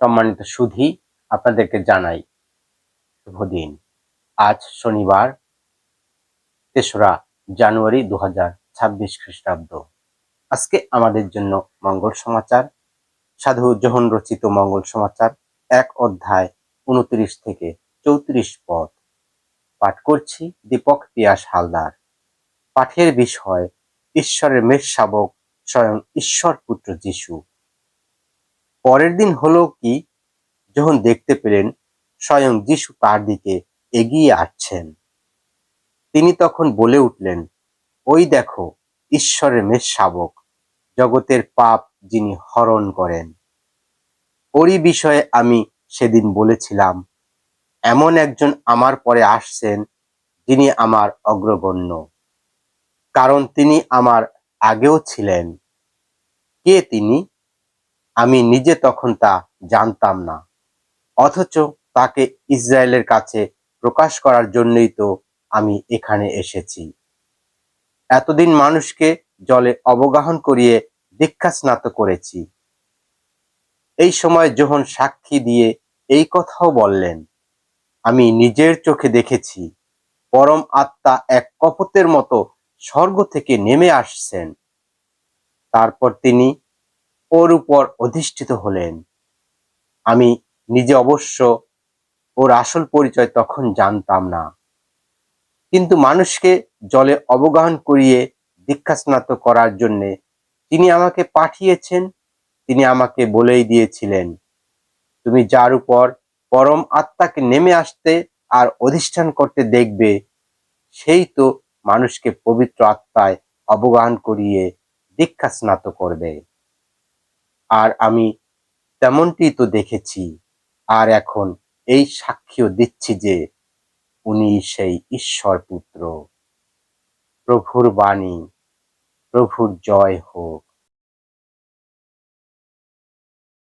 সম্মানিত সুধী, আপনাদেরকে জানাই শুভ দিন। আজ শনিবার, তেসরা জানুয়ারি দু হাজার ছাব্বিশ খ্রিস্টাব্দ। আজকে আমাদের জন্য মঙ্গল সমাচার। সাধু জোহন রচিত মঙ্গল সমাচার, এক অধ্যায় উনত্রিশ থেকে চৌত্রিশ পদ। পাঠ করছি দীপক পিয়াস হালদার। পাঠের বিষয়, ঈশ্বরের মেষ শাবক স্বয়ং ঈশ্বর পুত্র যিশু। পরের দিন হলো কি? যখন দেখতে পেলেন স্বয়ং যিশু তার দিকে এগিয়ে আসছেন। তিনি তখন বলে উঠলেন, ওই দেখো, ঈশ্বরের মেষ শাবক, জগতের পাপ যিনি হরণ করেন। ওরই বিষয়ে আমি সেদিন বলেছিলাম, এমন একজন আমার পরে আসছেন যিনি আমার অগ্রগণ্য। কারণ তিনি আমার আগেও ছিলেন। কে তিনি? আমি নিজে তখন তা জানতাম না। অথচ তাকে ইসরায়েলের কাছে প্রকাশ করার জন্যই তো আমি এখানে এসেছি। এতদিন মানুষকে জলে অবগাহন করিয়ে দীক্ষা স্নাত করেছি। এই সময় যখন সাক্ষী দিয়ে এই কথাও বললেন, আমি নিজের চোখে দেখেছি, পরম আত্মা এক কপতের মতো স্বর্গ থেকে নেমে আসছেন। তারপর তিনি ওর উপর অধিষ্ঠিত হলেন। আমি নিজে অবশ্য ওর আসল পরিচয় তখন জানতাম না। কিন্তু মানুষকে জলে অবগাহন করিয়ে দীক্ষা স্নাত করার জন্যে তিনি আমাকে পাঠিয়েছেন, তিনি আমাকে বলেই দিয়েছিলেন, তুমি যার উপর পরম আত্মাকে নেমে আসতে আর অধিষ্ঠান করতে দেখবে, সেই তো মানুষকে পবিত্র আত্মায় অবগাহন করিয়ে দীক্ষা স্নাত করবে। আর আমি তেমনটি তো দেখেছি। আর এখন এই সাক্ষীও দিচ্ছি যে উনি সেই ঈশ্বর পুত্র। প্রভুর বাণী, প্রভুর জয় হোক।